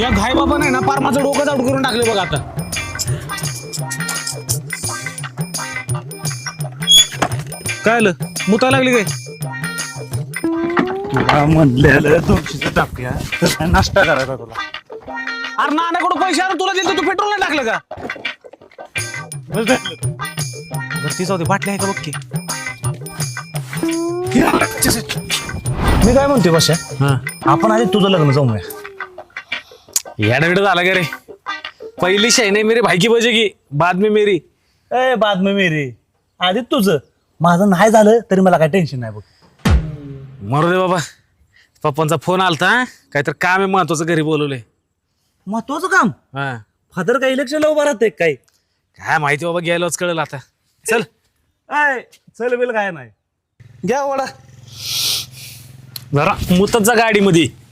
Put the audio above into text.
या घाई बाबा नाही ना पार माझं डोकं आउट करून टाकले बघ आता. काय आलं? मुता लागली काय? तुला म्हणलेलं दोनशेचं टाकूया तर नाश्ता करायचा तुला. अरे नानाकडून पैसे आले तुला दिले तू पेट्रोल नाही टाकलं का? बस झालं. बरं ती जाऊ दे बाटली आहे का बघ की. मी काय म्हणते बशा आपण आधी तुझं लग्न जाऊया याडविड झाला का रे? पहिली शाही नाही मेरी भाई की बजेगी. बाद में मेरी. ए बाद में मेरी. आधी तुझं. माझं नाही झालं तरी मला काय टेन्शन नाही बघ. मरू दे बाबा. पप्पांचा फोन आलता काहीतरी काम आहे महत्वाचं घरी बोलवलंय. महत्वाचं काम? हा. फादर काय इलेक्शनला उभा राहते काय काय माहिती बाबा गेलोच कळलं आता. चल. आय चल बिल काय नाही. घ्या वडा. जरा मुतत जा गाडीमध्ये.